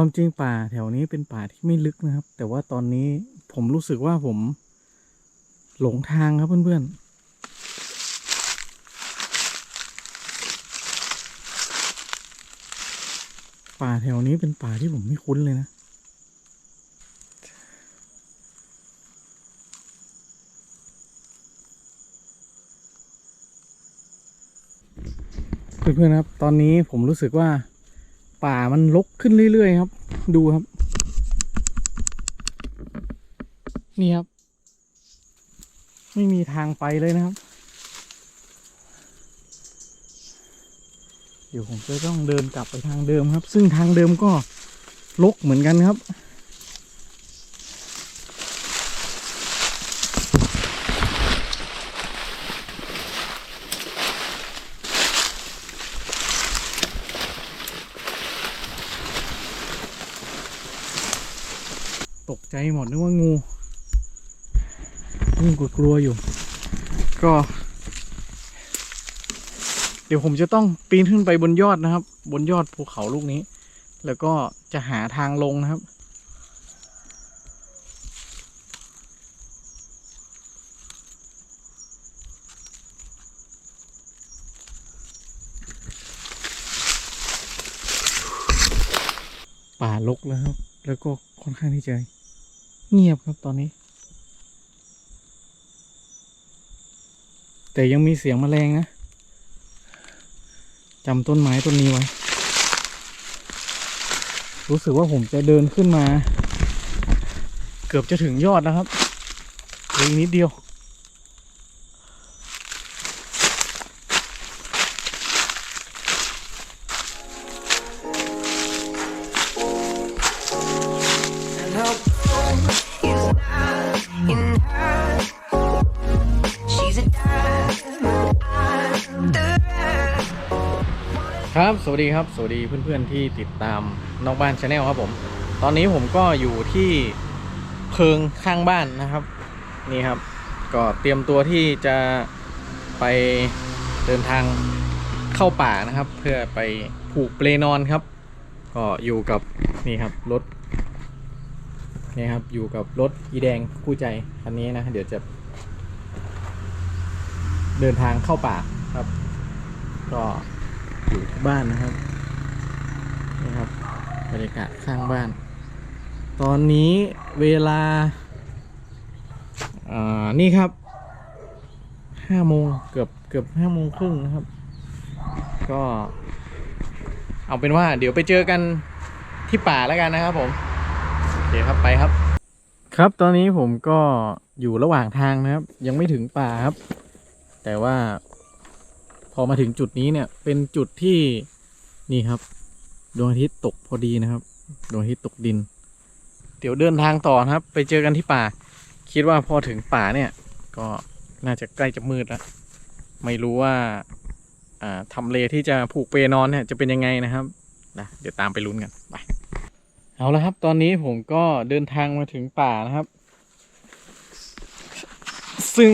ความจริงป่าแถวนี้เป็นป่าที่ไม่ลึกนะครับ แต่ว่าตอนนี้ผมรู้สึกว่าผมหลงทางครับเพื่อนๆป่าแถวนี้เป็นป่าที่ผมไม่คุ้นเลยนะ เพื่อนๆครับ ตอนนี้ผมรู้สึกว่า ป่ามันลกขึ้นเรื่อยๆครับ ดูครับ นี่ครับ ไม่มีทางไปเลยนะครับ เดี๋ยวผมจะต้องเดินกลับไปทางเดิมครับ ซึ่งทางเดิมก็ลกเหมือนกันครับ หมดนึกว่างูยิ่งกว่ากลัวอยู่ ก็ เดี๋ยวผมจะต้องปีนขึ้นไปบนยอดนะครับ บนยอดภูเขาลูกนี้ แล้วก็จะหาทางลงนะครับป่ารกแล้วครับ แล้วก็ค่อนข้างที่จะ เงียบครับตอนนี้ แต่ยังมีเสียงแมลงนะจำต้นไม้ต้นนี้ไว้ รู้สึกว่าผมจะเดินขึ้นมา เกือบจะถึงยอดนะครับเหลืออีกนิดเดียว วัสดีครับ สวัสดีเพื่อนๆที่ติดตามนอกบ้านชาแนลครับผม ตอนนี้ผมก็อยู่ที่เพิงข้างบ้านนะครับ นี่ครับ ก็เตรียมตัวที่จะไปเดินทางเข้าป่านะครับ เพื่อไปผูกเปลนอนครับ ก็อยู่กับนี่ครับรถนี่ครับอยู่กับรถอีแดงคู่ใจคันนี้นะ เดี๋ยวจะเดินทางเข้าป่าครับ ก็ อยู่ที่บ้านนะครับนี่ครับบรรยากาศข้างบ้าน ตอนนี้เวลาอ่านี่ครับห้าโมงเกือบเกือบห้าโมงครึ่งนะครับ ก็ เอาเป็นว่า เดี๋ยวไปเจอกันที่ป่าแล้วกันนะครับ ผมโอเคครับไปครับ ครับตอนนี้ผมก็อยู่ระหว่างทางนะครับ ยังไม่ถึงป่าครับ แต่ว่า อมาถึงจุดนี้เนี่ยเป็นจุดที่นี่ครับดวงอาทิตย์ตกพอดีนะครับดวงอาทิตย์ตกดิน เดี๋ยวเดินทางต่อครับ ไปเจอกันที่ป่า คิดว่าพอถึงป่าเนี่ย ก็น่าจะใกล้จะมืดแล้วไม่รู้ว่าอ่าทำเลที่จะผูกเปนอนเนี่ยจะเป็นยังไงนะครับนะเดี๋ยวตามไปลุ้นกันไปเอาละครับ ตอนนี้ผมก็เดินทางมาถึงป่านะครับ ซึ่ง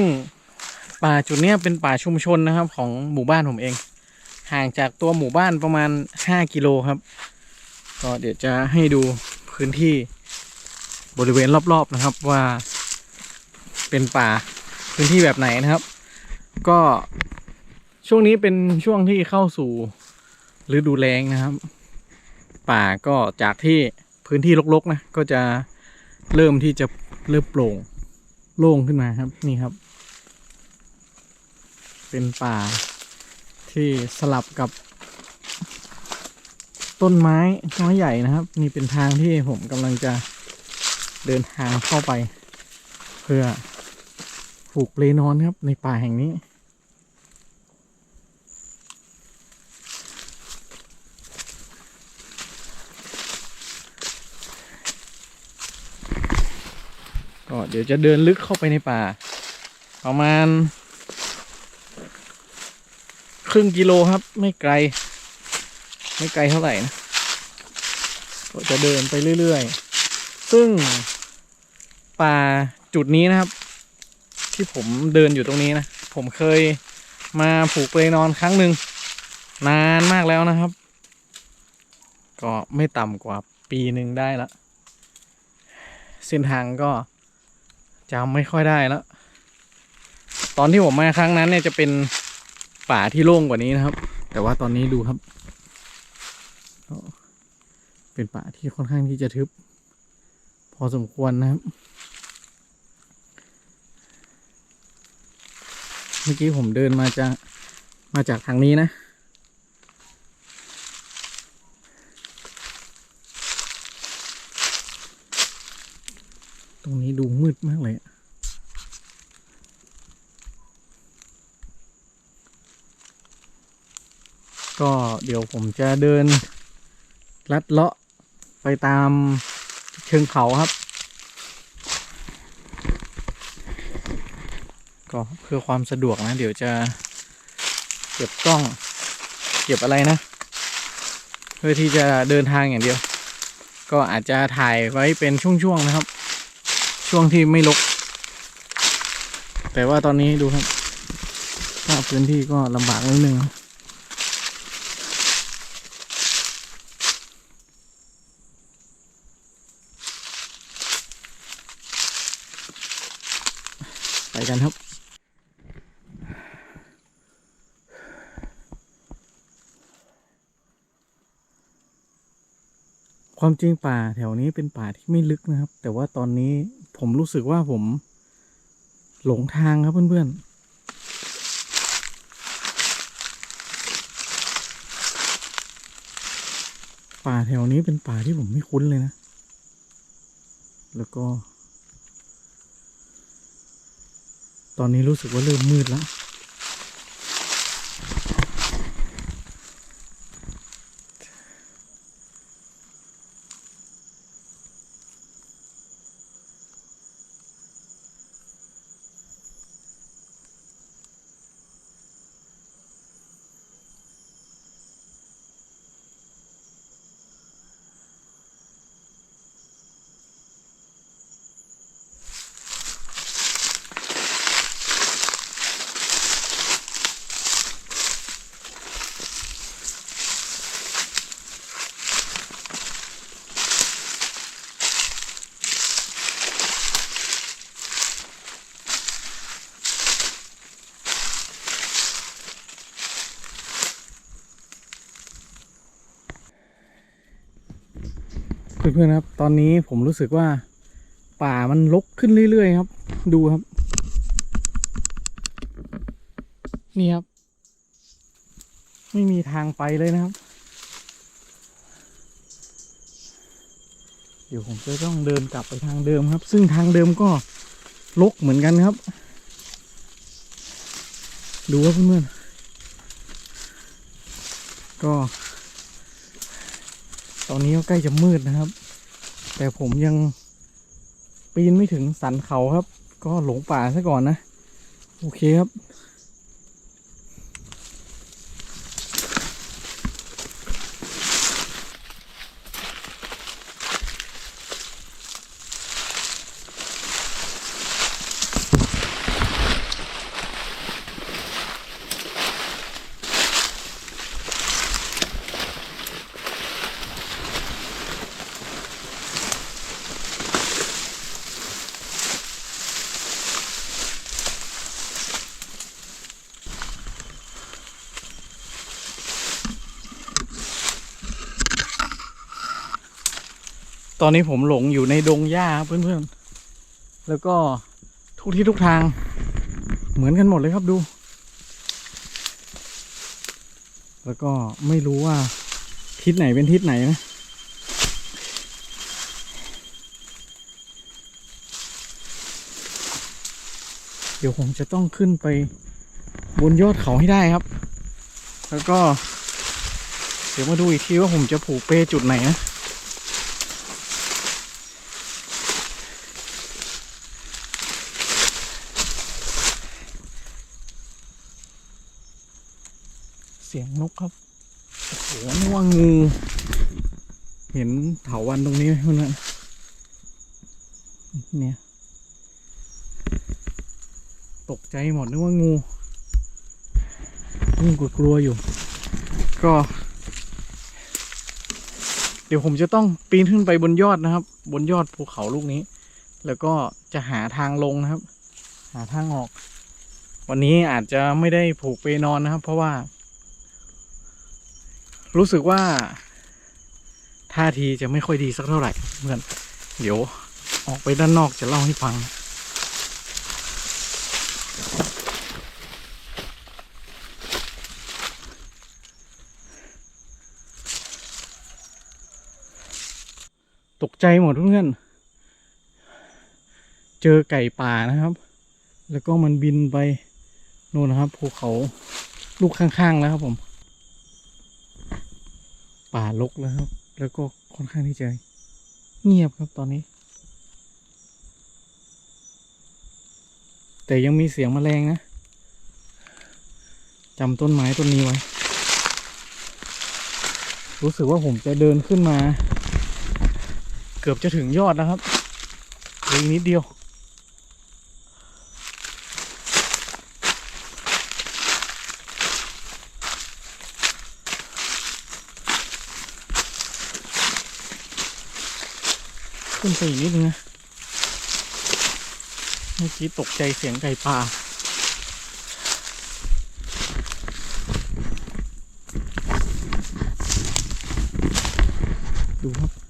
ป่าจุดนี้เป็นป่าชุมชนนะครับ ของหมู่บ้านผมเอง ห่างจากตัวหมู่บ้านประมาณ 5 กิโลครับ ก็เดี๋ยวจะให้ดูพื้นที่บริเวณรอบๆนะครับว่าเป็นป่าพื้นที่แบบไหนนะครับ ก็ช่วงนี้เป็นช่วงที่เข้าสู่ฤดูแล้งนะครับ ป่าก็จากที่พื้นที่รกๆนะก็จะเริ่มที่จะเริ่มโปร่งโล่งขึ้นมาครับนี่ครับ เป็นป่า ที่สลับกับ ต้นไม้น้อยใหญ่นะครับ นี่เป็นทางที่ผมกำลังจะเดินทางเข้าไป เพื่อผูกเลนอนครับในป่าแห่งนี้ก็เดี๋ยวจะเดินลึกเข้าไปในป่า ประมาณ ครึ่งกิโลครับ ไม่ไกล ไม่ไกลเท่าไหร่นะก็จะเดินไปเรื่อยๆ ซึ่งป่าจุดนี้นะครับ ที่ผมเดินอยู่ตรงนี้นะ ผมเคยมาผูกเปลนอนครั้งหนึ่งนานมากแล้วนะครับ ก็ไม่ต่ำกว่าปีหนึ่งได้ละเส้นทางก็จำไม่ค่อยได้แล้ว ตอนที่ผมมาครั้งนั้นเนี่ยจะเป็น ป่าที่โล่งกว่านี้นะครับ แต่ว่าตอนนี้ดูครับ เป็นป่าที่ค่อนข้างที่จะทึบ พอสมควรนะครับ เมื่อกี้ผมเดินมาจากมาจากทางนี้นะตรงนี้ดูมืดมากเลยอะ ก็เดี๋ยวผมจะเดิน ลัดเลาะไปตามเชิงเขาครับ ก็เพื่อความสะดวกนะ เดี๋ยวจะเก็บกล้อง เก็บอะไรนะ เพื่อที่จะเดินทางอย่างเดียว ก็อาจจะถ่ายไว้เป็นช่วงๆนะครับ ช่วงที่ไม่ลก แต่ว่าตอนนี้ดูครับภาพพื้นที่ก็ลำบากนิดนึง ไปกันครับ ความจริงป่าแถวนี้เป็นป่าที่ไม่ลึกนะครับ แต่ว่าตอนนี้ผมรู้สึกว่าผมหลงทางครับเพื่อนๆป่าแถวนี้เป็นป่าที่ผมไม่คุ้นเลยนะ แล้วก็ ตอนนี้รู้สึกว่าเริ่มมืดแล้ว เพื่อนๆครับ ตอนนี้ผมรู้สึกว่าป่ามันรกขึ้นเรื่อยๆครับ ดูครับ นี่ครับ ไม่มีทางไปเลยนะครับ เดี๋ยวผมจะต้องเดินกลับไปทางเดิมครับ ซึ่งทางเดิมก็รกเหมือนกันครับ ดูว่าเพื่อนๆก็ อนนี้ก็ใกล้จะมืดนะครับ แต่ผมยังปีนไม่ถึงสันเขาครับ ก็หลงป่าซะก่อนนะ โอเคครับ อนนี้ผมหลงอยู่ในดงหญ้าครับเพื่อนๆ แล้วก็ทุกที่ทุกทาง เหมือนกันหมดเลยครับดู แล้วก็ไม่รู้ว่าทิศไหนเป็นทิศไหนนะเดี๋ยวผมจะต้องขึ้นไปบนยอดเขาให้ได้ครับ แล้วก็ เดี๋ยวมาดูอีกทีว่าผมจะผูกเปจุดไหนนะ สียงนกครับโอ้โหนึกว่างู เห็นเถาวันตรงนี้ไหมเพื่อนๆเนี่ย ตกใจหมดนึกว่างูยิ่งกลัวๆอยู่ ก็ เดี๋ยวผมจะต้องปีนขึ้นไปบนยอดนะครับ บนยอดภูเขาลูกนี้ แล้วก็จะหาทางลงนะครับ หาทางออก วันนี้อาจจะไม่ได้ผูกเปนอนนะครับ เพราะว่า รู้สึกว่าท่าทีจะไม่ค่อยดีสักเท่าไหร่เพื่อนเดี๋ยวออกไปด้านนอกจะเล่าให้ฟัง ตกใจหมดเพื่อน เจอไก่ป่านะครับ แล้วก็มันบินไป โน่นนะครับภูเขาลูกข้างๆแล้วครับผม ป่ารกแล้วครับ แล้วก็ค่อนข้างที่จะเงียบครับตอนนี้ แต่ยังมีเสียงแมลงนะจำต้นไม้ต้นนี้ไว้ รู้สึกว่าผมจะเดินขึ้นมา เกือบจะถึงยอดนะครับเหลืออีกนิดเดียว ไปอีกนิดนึงนะเมื่อกี้ตกใจเสียงไก่ป่าดูครับ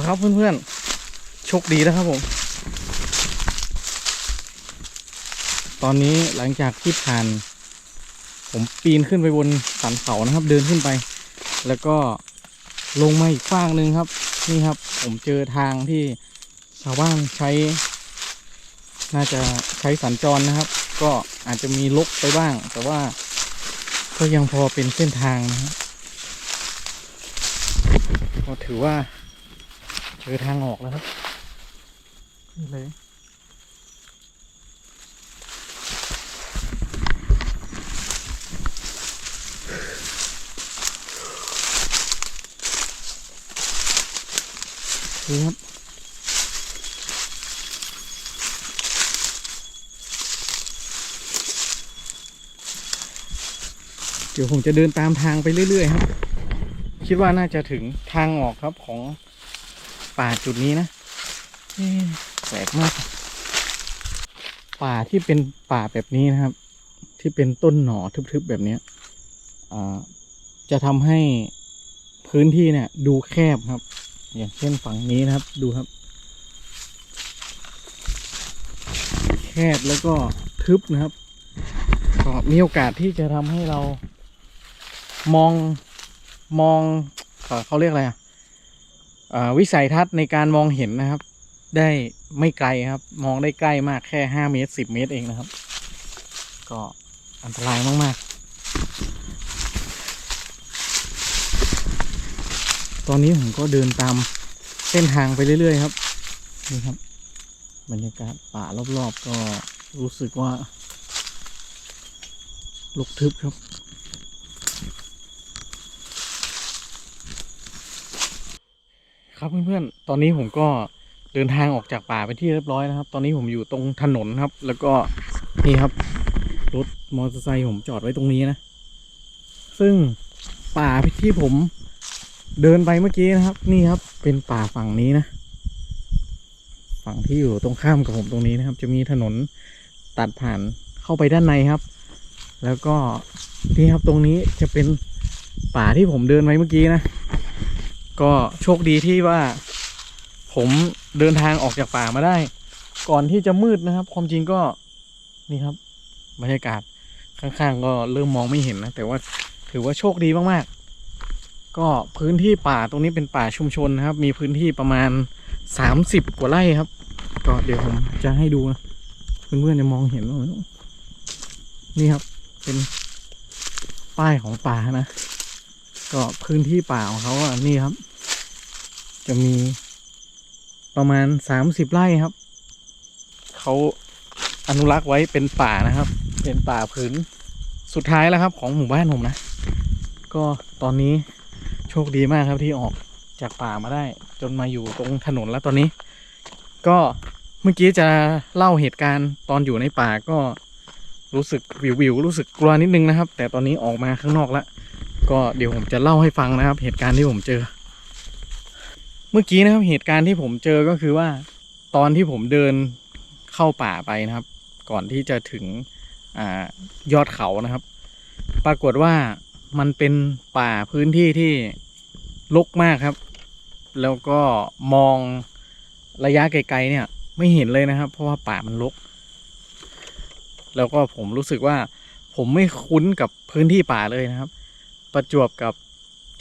เอาละครับเพื่อนๆโชคดีแล้วครับผม ตอนนี้หลังจากที่ผ่าน ผมปีนขึ้นไปบนสันเขานะครับ เดินขึ้นไป แล้วก็ลงมาอีกฟากหนึ่งครับ นี่ครับ ผมเจอทางที่ชาวบ้านใช้ น่าจะใช้สัญจรนะครับ ก็อาจจะมีลกไปบ้าง แต่ว่าก็ยังพอเป็นเส้นทางนะครับก็ถือว่า อทางออกแล้วครับนี่เลยนี่ครับเดี๋ยวผมจะเดินตามทางไปเรื่อยๆครับ คิดว่าน่าจะถึงทางออกครับของ ป่าจุดนี้นะแปลกมาก ป่าที่เป็นป่าแบบนี้นะครับ ที่เป็นต้นหน่อทึบๆแบบนี้จะทำให้พื้นที่เนี่ย ดูแคบครับ อย่างเช่นฝั่งนี้นะครับ ดูครับ แคบแล้วก็ทึบนะครับก็มีโอกาสที่จะทำให้เรามองมองเขาเรียกอะไรอะ วิสัยทัศน์ในการมองเห็นนะครับ ได้ไม่ไกลครับ มองได้ใกล้มากแค่ห้าเมตรสิบเมตรเองนะครับ ก็อันตรายมาก ๆ ตอนนี้ผมก็เดินตามเส้นทางไปเรื่อย ๆ ครับ นี่ครับ บรรยากาศป่ารอบ ๆ ก็รู้สึกว่าลุกทึบครับ ครับเพื่อนๆ ตอนนี้ผมก็เดินทางออกจากป่าไปที่เรียบร้อยนะครับ ตอนนี้ผมอยู่ตรงถนนครับ แล้วก็นี่ครับรถมอเตอร์ไซค์ผมจอดไว้ตรงนี้นะ ซึ่งป่าที่ผมเดินไปเมื่อกี้นะครับ นี่ครับ เป็นป่าฝั่งนี้นะ ฝั่งที่อยู่ตรงข้ามกับผมตรงนี้นะครับ จะมีถนนตัดผ่านเข้าไปด้านในครับ แล้วก็นี่ครับตรงนี้จะเป็นป่าที่ผมเดินไว้เมื่อกี้นะ ก็โชคดีที่ว่า ผมเดินทางออกจากป่ามาได้ ก่อนที่จะมืดนะครับ ความจริงก็นี่ครับบรรยากาศข้างๆ ก็เริ่มมองไม่เห็นนะ แต่ว่าถือว่าโชคดีมากๆ ก็พื้นที่ป่าตรงนี้เป็นป่าชุมชนนะครับ มีพื้นที่ประมาณสามสิบกว่าไร่ครับ ก็เดี๋ยวผมจะให้ดูนะเพื่อนๆจะมองเห็นว่านี่ครับ เป็นป้ายของป่านะ ก็พื้นที่ป่าของเขาอะนี่ครับ จะมีประมาณสามสิบไร่ครับ เขาอนุรักษ์ไว้เป็นป่านะครับ เป็นป่าผืนสุดท้ายแล้วครับ ของหมู่บ้านผมนะ ก็ตอนนี้โชคดีมากครับที่ออกจากป่ามาได้ จนมาอยู่ตรงถนนแล้วตอนนี้ ก็เมื่อกี้จะเล่าเหตุการณ์ตอนอยู่ในป่าก็รู้สึกวิววิวรู้สึกกลัวนิดนึงนะครับ แต่ตอนนี้ออกมาข้างนอกแล้ว ก็เดี๋ยวผมจะเล่าให้ฟังนะครับ เหตุการณ์ที่ผมเจอ เมื่อกี้นะครับเหตุการณ์ที่ผมเจอก็คือว่า ตอนที่ผมเดินเข้าป่าไปนะครับ ก่อนที่จะถึงอยอดเขานะครับ ปรากฏว่ามันเป็นป่าพื้นที่ที่รกมากครับ แล้วก็มองระยะไกลๆเนี่ย ไม่เห็นเลยนะครับ เพราะว่าป่ามันรกแล้วก็ผมรู้สึกว่าผมไม่คุ้นกับพื้นที่ป่าเลยนะครับ ประจวบกับ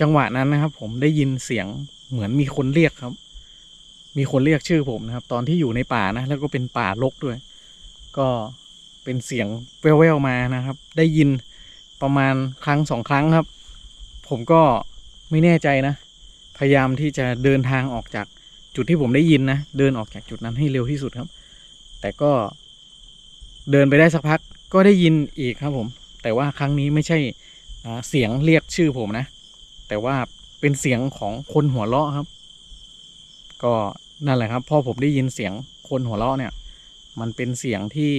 จังหวะนั้นนะครับ ผมได้ยินเสียง เหมือนมีคนเรียกครับ มีคนเรียกชื่อผมนะครับ ตอนที่อยู่ในป่านะ แล้วก็เป็นป่ารกด้วย ก็เป็นเสียงแว่วๆมานะครับ ได้ยินประมาณครั้งสองครั้งครับ ผมก็ไม่แน่ใจนะ พยายามที่จะเดินทางออกจากจุดที่ผมได้ยินนะ เดินออกจากจุดนั้นให้เร็วที่สุดครับ แต่ก็เดินไปได้สักพักก็ได้ยินอีกครับผม แต่ว่าครั้งนี้ไม่ใช่เสียงเรียกชื่อผมนะ แต่ว่า เป็นเสียงของคนหัวเราะครับ ก็นั่นแหละครับ พอผมได้ยินเสียงคนหัวเราะเนี่ย มันเป็นเสียงที่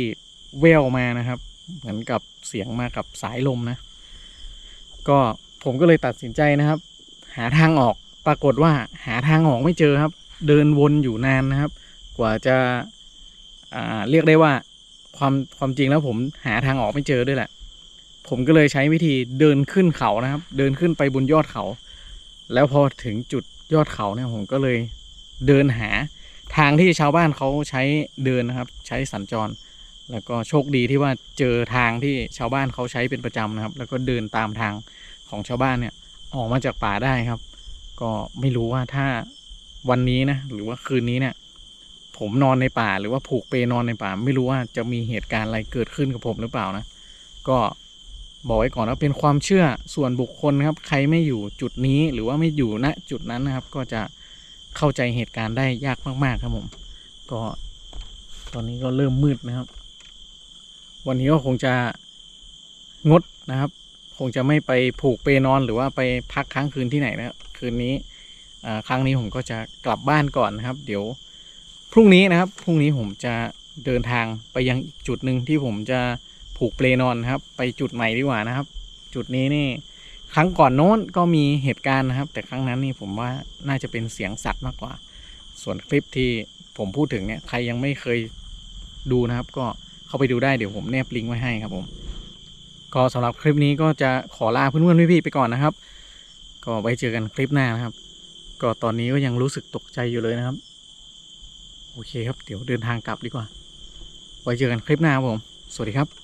แววมานะครับ เหมือนกับเสียงมากับสายลมนะ ก็ผมก็เลยตัดสินใจนะครับ หาทางออกปรากฏว่าหาทางออกไม่เจอครับ เดินวนอยู่นานนะครับ กว่าจะาเรียกได้ว่าความความจริงแล้วผมหาทางออกไม่เจอด้วยแหละ ผมก็เลยใช้วิธีเดินขึ้นเขานะครับ เดินขึ้นไปบนยอดเขา แล้วพอถึงจุดยอดเขาเนี่ยผมก็เลยเดินหาทางที่ชาวบ้านเขาใช้เดินนะครับ ใช้สัญจร แล้วก็โชคดีที่ว่าเจอทางที่ชาวบ้านเขาใช้เป็นประจำนะครับ แล้วก็เดินตามทางของชาวบ้านเนี่ยออกมาจากป่าได้ครับ ก็ไม่รู้ว่าถ้าวันนี้นะหรือว่าคืนนี้เนี่ยผมนอนในป่าหรือว่าผูกเปนอนในป่า ไม่รู้ว่าจะมีเหตุการณ์อะไรเกิดขึ้นกับผมหรือเปล่านะ ก็ บอกไว้ก่อนว่าเป็นความเชื่อส่วนบุคคลครับ ใครไม่อยู่จุดนี้หรือว่าไม่อยู่ณจุดนั้นนะครับ ก็จะเข้าใจเหตุการณ์ได้ยากมาก ๆ ครับผม ก็ตอนนี้ก็เริ่มมืดนะครับ วันนี้ก็คงจะงดนะครับ คงจะไม่ไปผูกเปนอนหรือว่าไปพักค้างคืนที่ไหนนะครับคืนนี้ครั้งนี้ผมก็จะกลับบ้านก่อนนะครับ เดี๋ยวพรุ่งนี้นะครับ พรุ่งนี้ผมจะเดินทางไปยังอีกจุดหนึ่งที่ผมจะ ผูกเปลนอนครับ ไปจุดใหม่ดีกว่านะครับ จุดนี้นี่ครั้งก่อนโน้นก็มีเหตุการณ์นะครับ แต่ครั้งนั้นนี่ผมว่าน่าจะเป็นเสียงสัตว์มากกว่า ส่วนคลิปที่ผมพูดถึงเนี่ยใครยังไม่เคยดูนะครับ ก็เข้าไปดูได้เดี๋ยวผมแนบลิงก์ไว้ให้ครับผมก็สำหรับคลิปนี้ก็จะขอลาเพื่อนๆพี่ๆไปก่อนนะครับ ก็ไว้เจอกันคลิปหน้านะครับ ก็ตอนนี้ก็ยังรู้สึกตกใจอยู่เลยนะครับ โอเคครับเดี๋ยวเดินทางกลับดีกว่า ไว้เจอกันคลิปหน้าครับผม สวัสดีครับ